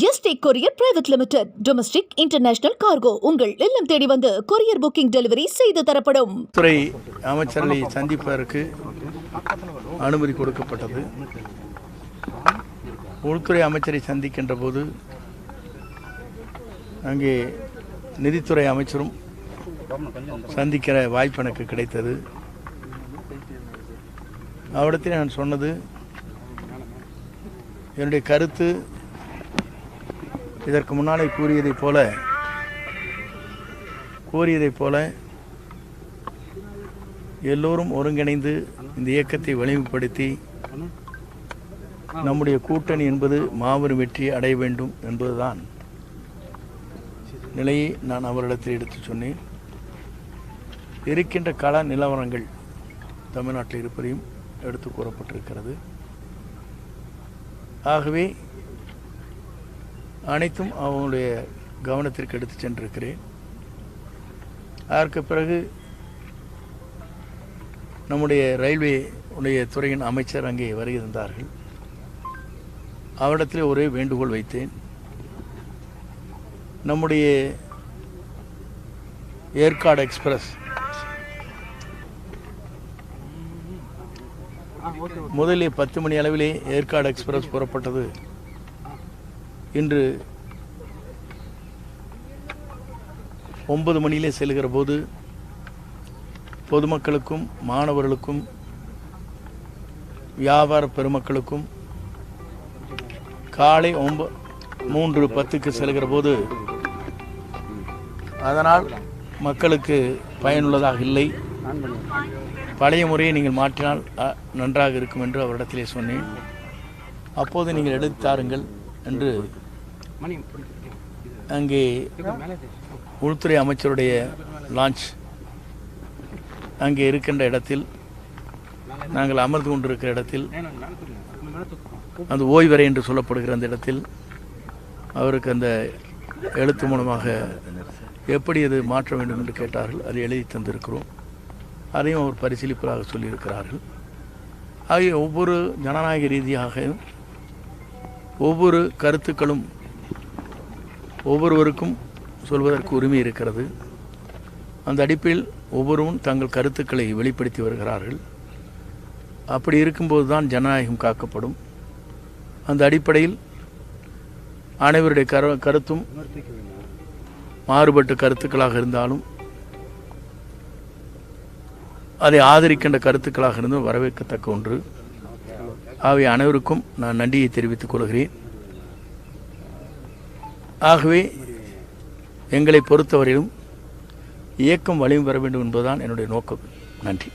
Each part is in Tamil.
ST courier private limited domestic international cargo உங்கள் இல்லம் தேடி வந்து கொரியர் புக்கிங் டெலிவரி செய்து தரப்படும். துறை அமைச்சரை சந்திப்பதற்கு அனுமதி கொடுக்கப்பட்டது. உள்துறை அமைச்சரை சந்திக்கின்ற போது அங்கே நிதித்துறை அமைச்சரும் சந்திக்கிற வாய்ப்பு எனக்கு கிடைத்தது. அவரிடத்தில் நான் சொன்னது என்னுடைய கருத்து இதற்கு முன்னாலே கூறியதைப் போல கூறியதைப் போல எல்லோரும் ஒருங்கிணைந்து இந்த இயக்கத்தை வலிமைப்படுத்தி நம்முடைய கூட்டணி என்பது மாபெரும் வெற்றி அடைய வேண்டும் என்பதுதான் நிலையை நான் அவரிடத்தில் எடுத்து சொன்னேன். இருக்கின்ற கள நிலவரங்கள் தமிழ்நாட்டில் இருப்பதையும் எடுத்து கூறப்பட்டிருக்கிறது. ஆகவே அனைத்தும் அவங்களுடைய கவனத்திற்கு எடுத்து சென்றிருக்கிறேன். அதற்கு பிறகு நம்முடைய ரயில்வே உடைய துறையின் அமைச்சர் அங்கே வருகிருந்தார்கள் அவரிடத்தில் ஒரே வேண்டுகோள் வைத்தேன். நம்முடைய ஏற்காடு எக்ஸ்பிரஸ். முதலில் பத்து மணி அளவிலே ஏற்காடு எக்ஸ்பிரஸ் புறப்பட்டது. இன்று ஒன்பது மணியிலே செல்கிற போது பொதுமக்களுக்கும் மாணவர்களுக்கும் வியாபார பெருமக்களுக்கும் காலை ஒம்ப மூன்று பத்துக்கு செல்கிற போது அதனால் மக்களுக்கு பயனுள்ளதாக இல்லை. பழைய முறையை நீங்கள் மாற்றினால் அ, நன்றாக இருக்கும் என்று அவரிடத்திலே சொன்னேன். அப்போது நீங்கள் எடுத்து தாருங்கள் என்று அங்கே உள்துறை அமைச்சருடைய லான்ச் அங்கே இருக்கின்ற இடத்தில் நாங்கள் அமர்ந்து கொண்டிருக்கிற இடத்தில் அந்த ஓய்வறை என்று சொல்லப்படுகிற அந்த இடத்தில் அவருக்கு அந்த எழுத்து மூலமாக எப்படி அது மாற்ற வேண்டும் என்று கேட்டார்கள் அதை எழுதி தந்திருக்கிறோம். அதையும் அவர் பரிசீலிப்பதாக சொல்லியிருக்கிறார்கள். ஆகிய ஒவ்வொரு ஜனநாயக ரீதியாக ஒவ்வொரு கருத்துக்களும் ஒவ்வொருவருக்கும் சொல்வதற்கு உரிமை இருக்கிறது. அந்த அடிப்பில் ஒவ்வொருவரும் தங்கள் கருத்துக்களை வெளிப்படுத்தி வருகிறார்கள். அப்படி இருக்கும்போது தான் ஜனநாயகம் காக்கப்படும். அந்த அடிப்படையில் அனைவருடைய கரு கருத்தும் மாறுபட்ட கருத்துக்களாக இருந்தாலும் அதை ஆதரிக்கின்ற கருத்துக்களாக இருந்தும் வரவேற்கத்தக்க ஒன்று. அவை அனைவருக்கும் நான் நன்றியை தெரிவித்துக் கொள்கிறேன். ஆகவே எங்களை பொறுத்தவரையிலும் இயக்கம் வலிமை பெற வேண்டும் என்பதுதான் என்னுடைய நோக்கம். நன்றி.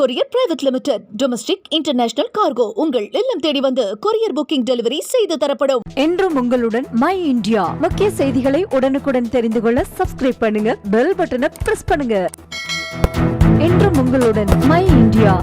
Courier private limited domestic international cargo உங்கள் இல்லம் தேடி வந்து கொரியர் புக்கிங் டெலிவரி செய்து தரப்படும். என்றும் உங்களுடன் மை இந்தியா முக்கிய செய்திகளை உடனுக்குடன் தெரிந்து கொள்ள சப்ஸ்கிரைப் பண்ணுங்க பெல் பட்டனை பிரஸ் பண்ணுங்க. என்றும் உங்களுடன் மை இந்தியா